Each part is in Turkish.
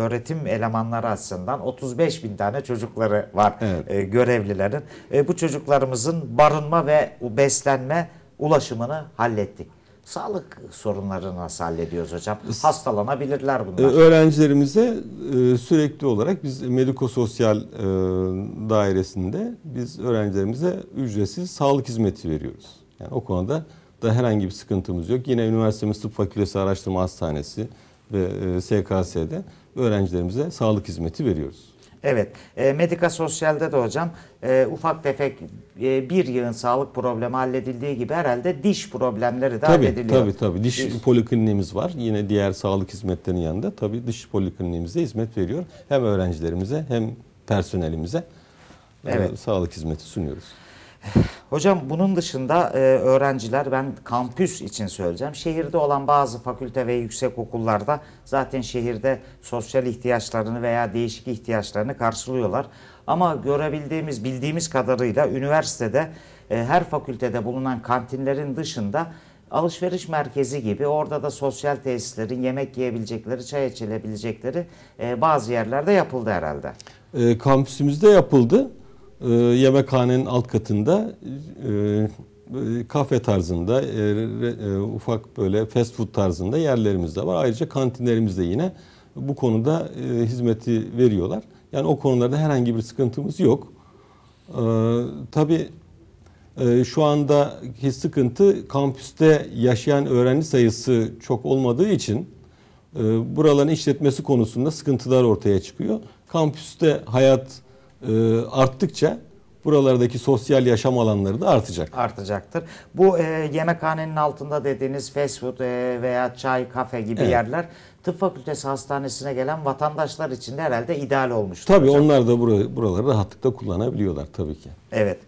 öğretim elemanları açısından 35 bin tane çocukları var Evet. e, görevlilerin. E, bu çocuklarımızın barınma ve beslenme ulaşımını hallettik. Sağlık sorunları nasıl hallediyoruz hocam? Hastalanabilirler bunlar. Öğrencilerimize e, sürekli olarak biz medikososyal e, dairesinde biz öğrencilerimize ücretsiz sağlık hizmeti veriyoruz. Yani o konuda da herhangi bir sıkıntımız yok. Yine üniversitemiz Tıp Fakültesi Araştırma Hastanesi ve e, SKS'de öğrencilerimize sağlık hizmeti veriyoruz. Evet, e, Medika Sosyal'de de hocam e, ufak tefek e, bir yığın sağlık problemi halledildiği gibi herhalde diş problemleri de Tabii hallediliyor. tabii tabii. Diş, Diş. polikliniğimiz var. Yine diğer sağlık hizmetlerinin yanında tabii diş polikliniğimizde hizmet veriyor. Hem öğrencilerimize hem personelimize e, Evet. sağlık hizmeti sunuyoruz. Hocam bunun dışında e, öğrenciler ben kampüs için söyleyeceğim. Şehirde olan bazı fakülte ve yüksek okullarda zaten şehirde sosyal ihtiyaçlarını veya değişik ihtiyaçlarını karşılıyorlar. Ama görebildiğimiz, bildiğimiz kadarıyla üniversitede e, her fakültede bulunan kantinlerin dışında alışveriş merkezi gibi orada da sosyal tesislerin yemek yiyebilecekleri, çay içilebilecekleri e, bazı yerlerde yapıldı herhalde. E, kampüsümüzde yapıldı. E, yemekhanenin alt katında e, e, kafe tarzında, e, e, ufak böyle fast food tarzında yerlerimiz de var. Ayrıca kantinlerimiz de yine bu konuda e, hizmeti veriyorlar. Yani o konularda herhangi bir sıkıntımız yok. E, tabii e, şu andaki sıkıntı kampüste yaşayan öğrenci sayısı çok olmadığı için e, buraların işletmesi konusunda sıkıntılar ortaya çıkıyor. Kampüste hayat arttıkça buralardaki sosyal yaşam alanları da artacak. artacaktır. Bu e, yemekhanenin altında dediğiniz fast food e, veya çay, kafe gibi Evet. yerler tıp fakültesi hastanesine gelen vatandaşlar için de herhalde ideal olmuştur. Tabii hocam. onlar da bura- buraları rahatlıkla kullanabiliyorlar tabii ki. Evet.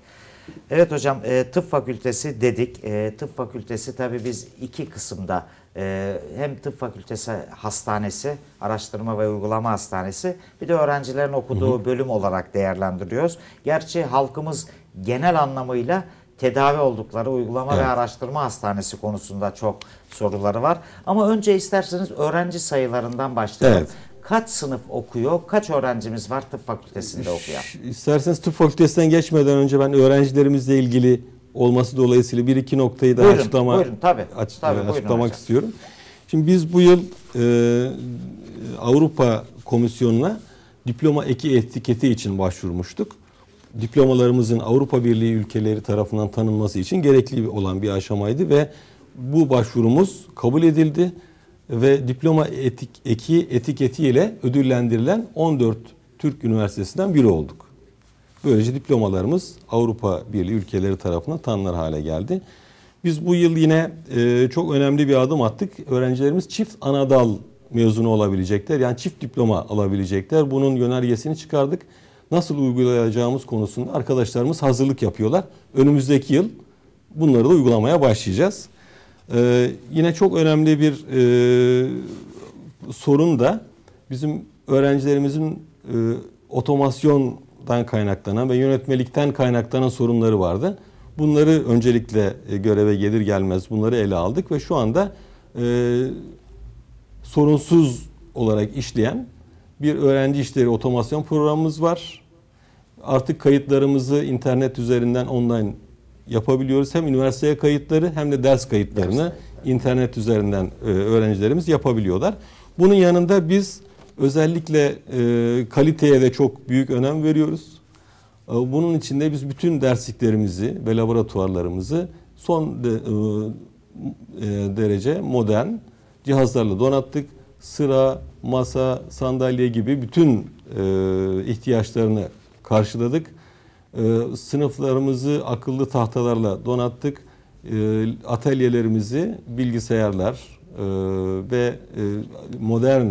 Evet hocam e, tıp fakültesi dedik. E, tıp fakültesi tabii biz iki kısımda e, hem tıp fakültesi hastanesi, araştırma ve uygulama hastanesi bir de öğrencilerin okuduğu bölüm olarak değerlendiriyoruz. Gerçi halkımız genel anlamıyla tedavi oldukları uygulama ve Evet. araştırma hastanesi konusunda çok soruları var. Ama önce isterseniz öğrenci sayılarından başlayalım. Evet. Kaç sınıf okuyor, kaç öğrencimiz var tıp fakültesinde okuyan? İsterseniz tıp fakültesinden geçmeden önce ben öğrencilerimizle ilgili olması dolayısıyla bir iki noktayı da Buyurun, açıklama buyurun, tabii. aç- Tabii, buyurun açıklamak hocam. istiyorum. Şimdi biz bu yıl e, Avrupa Komisyonu'na diploma eki etiketi için başvurmuştuk. Diplomalarımızın Avrupa Birliği ülkeleri tarafından tanınması için gerekli olan bir aşamaydı ve bu başvurumuz kabul edildi ve diploma etik, eki etiketiyle ödüllendirilen 14 Türk üniversitesinden biri olduk. Böylece diplomalarımız Avrupa Birliği ülkeleri tarafından tanınır hale geldi. Biz bu yıl yine e, çok önemli bir adım attık. Öğrencilerimiz çift anadal mezunu olabilecekler. Yani çift diploma alabilecekler. Bunun yönergesini çıkardık. Nasıl uygulayacağımız konusunda arkadaşlarımız hazırlık yapıyorlar. Önümüzdeki yıl bunları da uygulamaya başlayacağız. E, yine çok önemli bir e, sorun da bizim öğrencilerimizin e, otomasyondan kaynaklanan ve yönetmelikten kaynaklanan sorunları vardı. Bunları öncelikle e, göreve gelir gelmez bunları ele aldık ve şu anda e, sorunsuz olarak işleyen bir öğrenci işleri otomasyon programımız var. Artık kayıtlarımızı internet üzerinden online yapabiliyoruz. Hem üniversiteye kayıtları hem de ders kayıtlarını internet üzerinden e, öğrencilerimiz yapabiliyorlar. Bunun yanında biz özellikle e, kaliteye de çok büyük önem veriyoruz. E, Bunun için de biz bütün dersliklerimizi ve laboratuvarlarımızı son de- e, e, derece modern cihazlarla donattık. Sıra, masa, sandalye gibi bütün e, ihtiyaçlarını karşıladık. E, Sınıflarımızı akıllı tahtalarla donattık. E, Atölyelerimizi bilgisayarlar e, ve e, modern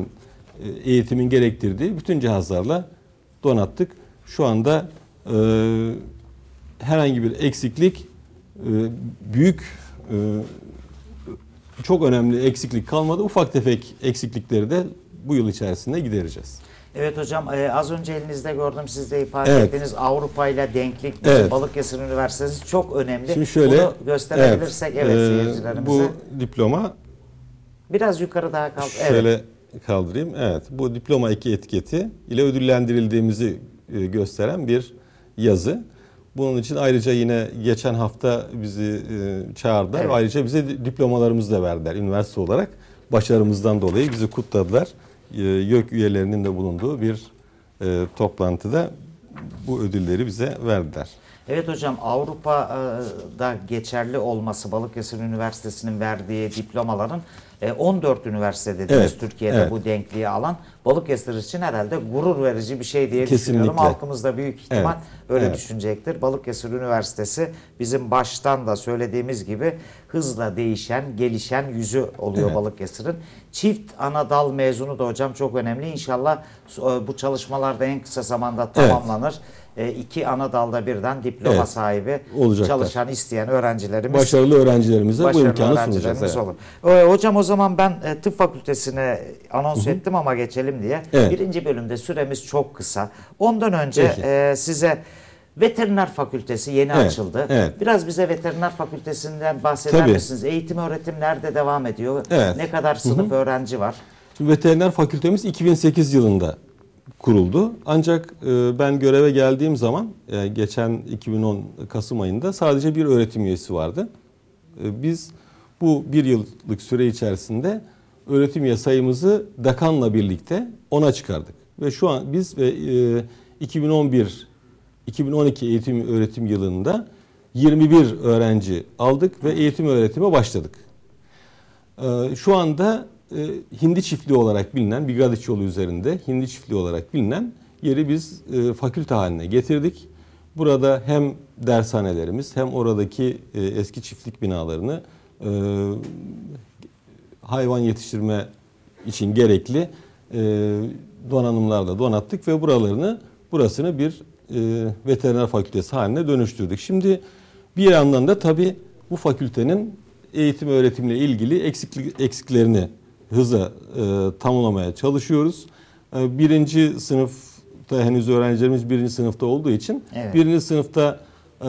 eğitimin gerektirdiği bütün cihazlarla donattık. Şu anda e, herhangi bir eksiklik e, büyük e, çok önemli eksiklik kalmadı. Ufak tefek eksiklikleri de bu yıl içerisinde gidereceğiz. Evet hocam e, az önce elinizde gördüm siz de ifade Evet. ettiğiniz Avrupa ile denklik Evet. Balıkesir Üniversitesi çok önemli. Şimdi şöyle Bunu gösterebilirsek evet, e, seyircilerimize. bu diploma Biraz yukarı daha kalk. şöyle Evet. Kaldırayım. Evet, bu diploma 2 etiketi ile ödüllendirildiğimizi e, gösteren bir yazı. Bunun için ayrıca yine geçen hafta bizi e, çağırdılar. Evet. Ayrıca bize di- diplomalarımızı da verdiler üniversite olarak. Başarımızdan dolayı bizi kutladılar. E, YÖK üyelerinin de bulunduğu bir toplantıda bu ödülleri bize verdiler. Evet hocam Avrupa'da geçerli olması Balıkesir Üniversitesi'nin verdiği diplomaların 14 üniversite dediniz Evet, Türkiye'de evet. bu denkliği alan Balıkesir için herhalde gurur verici bir şey diye Kesinlikle. düşünüyorum. Halkımız da büyük ihtimal Evet, öyle evet. düşünecektir. Balıkesir Üniversitesi bizim baştan da söylediğimiz gibi hızla değişen, gelişen yüzü oluyor Evet. Balıkesir'in. Çift ana dal mezunu da hocam çok önemli. İnşallah e, bu çalışmalarda en kısa zamanda tamamlanır. E, iki ana dalda birden diploma Evet, sahibi olacaklar. çalışan isteyen öğrencilerimiz Başarılı öğrencilerimize bu başarılı imkanı sunacağız. Evet. olur. E, hocam o zaman ben e, tıp fakültesine anons ettim ama geçelim diye. Evet. Birinci bölümde süremiz çok kısa. Ondan önce Peki. e, size Veteriner Fakültesi yeni Evet, açıldı. evet. Biraz bize Veteriner Fakültesinden bahseder Tabii. misiniz? Eğitim öğretim nerede devam ediyor? Evet. Ne kadar sınıf öğrenci var? Şimdi veteriner fakültemiz 2008 yılında kuruldu. Ancak e, ben göreve geldiğim zaman e, geçen 2010 Kasım ayında sadece bir öğretim üyesi vardı. E, biz bu bir yıllık süre içerisinde öğretim üye sayımızı dekanla birlikte ona çıkardık. Ve şu an biz ve e, 2011 2012 eğitim öğretim yılında 21 öğrenci aldık ve eğitim öğretime başladık. Ee, Şu anda e, Hindi çiftliği olarak bilinen Bigadiç yolu üzerinde Hindi çiftliği olarak bilinen yeri biz e, fakülte haline getirdik. Burada hem dershanelerimiz hem oradaki e, eski çiftlik binalarını e, hayvan yetiştirme için gerekli e, donanımlarla donattık ve buralarını burasını bir e, veteriner fakültesi haline dönüştürdük. Şimdi bir yandan da tabii bu fakültenin eğitim öğretimle ilgili eksiklik, eksiklerini hızla e, tamamlamaya çalışıyoruz. E, birinci sınıfta henüz öğrencilerimiz birinci sınıfta olduğu için Evet. birinci sınıfta e,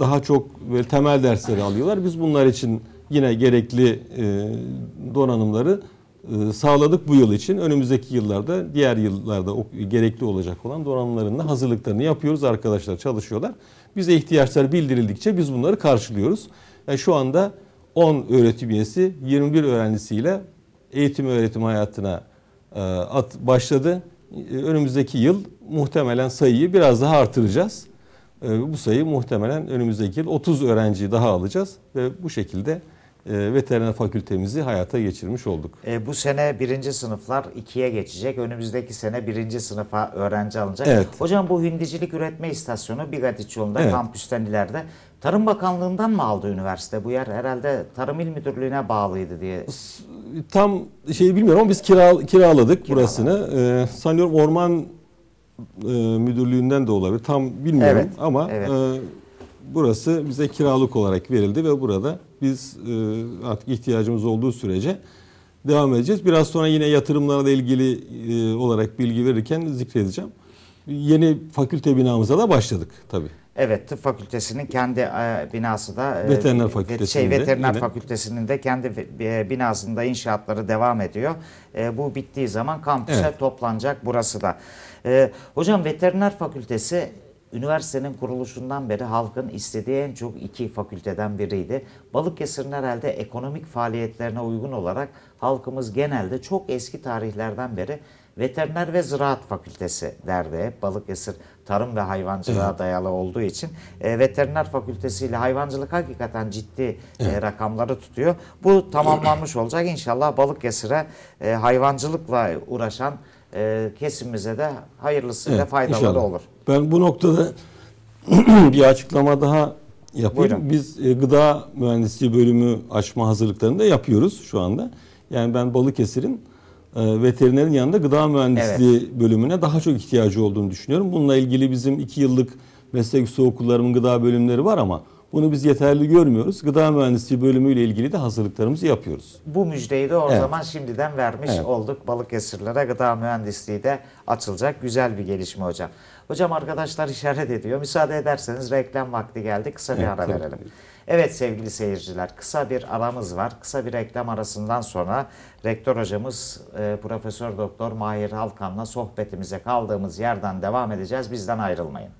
daha çok böyle temel dersleri alıyorlar. Biz bunlar için yine gerekli e, donanımları e, sağladık bu yıl için. Önümüzdeki yıllarda diğer yıllarda gerekli olacak olan donanımların da hazırlıklarını yapıyoruz. Arkadaşlar çalışıyorlar. Bize ihtiyaçlar bildirildikçe biz bunları karşılıyoruz. Yani şu anda 10 öğretim üyesi 21 öğrencisiyle eğitim öğretim hayatına e, at başladı. E, Önümüzdeki yıl muhtemelen sayıyı biraz daha artıracağız. E, Bu sayı muhtemelen önümüzdeki yıl 30 öğrenciyi daha alacağız ve bu şekilde e, veteriner fakültemizi hayata geçirmiş olduk. E, bu sene birinci sınıflar ikiye geçecek. Önümüzdeki sene birinci sınıfa öğrenci alınacak. Evet. Hocam bu hindicilik üretme istasyonu Bigadiç yolunda Evet. kampüsten ileride. Tarım Bakanlığı'ndan mı aldı üniversite? Bu yer herhalde Tarım İl Müdürlüğü'ne bağlıydı diye. Tam şeyi bilmiyorum ama biz kira, kiraladık burasını. E, sanıyorum orman e, müdürlüğünden de olabilir. Tam bilmiyorum Evet, ama evet. e, burası bize kiralık olarak verildi ve burada biz e, artık ihtiyacımız olduğu sürece devam edeceğiz. Biraz sonra yine yatırımlarla ilgili e, olarak bilgi verirken zikredeceğim. Yeni fakülte binamıza da başladık tabii. Evet, tıp fakültesinin kendi e, binası da e, Veteriner ve- fakültesinin şey veteriner yine- fakültesinin de kendi e, binasında inşaatları devam ediyor. E, bu bittiği zaman kampüse Evet. toplanacak burası da. E, hocam veteriner fakültesi üniversitenin kuruluşundan beri halkın istediği en çok iki fakülteden biriydi. Balıkesir'in herhalde ekonomik faaliyetlerine uygun olarak halkımız genelde çok eski tarihlerden beri Veteriner ve Ziraat Fakültesi derdi hep. Balıkesir tarım ve hayvancılığa dayalı olduğu için e, veteriner fakültesiyle hayvancılık hakikaten ciddi e, rakamları tutuyor. Bu tamamlanmış olacak. İnşallah Balıkesir'e e, hayvancılıkla uğraşan e, kesimimize de hayırlısıyla Evet, faydaları inşallah. olur. Ben bu noktada bir açıklama daha yapayım. Buyurun. Biz e, gıda mühendisliği bölümü açma hazırlıklarını da yapıyoruz şu anda. Yani ben Balıkesir'in e, veterinerin yanında gıda mühendisliği bölümüne daha çok ihtiyacı olduğunu düşünüyorum. Bununla ilgili bizim iki yıllık meslek yüksek okullarımın gıda bölümleri var ama Bunu biz yeterli görmüyoruz. Gıda mühendisliği bölümüyle ilgili de hazırlıklarımızı yapıyoruz. Bu müjdeyi de o Evet. zaman şimdiden vermiş Evet. olduk. Balıkesirlere gıda mühendisliği de açılacak. Güzel bir gelişme hocam. Hocam arkadaşlar işaret ediyor. Müsaade ederseniz reklam vakti geldi. Kısa bir Evet, ara tabii. verelim. Evet sevgili seyirciler kısa bir aramız var. Kısa bir reklam arasından sonra rektör hocamız e, Profesör Doktor Mahir Halkan'la sohbetimize kaldığımız yerden devam edeceğiz. Bizden ayrılmayın.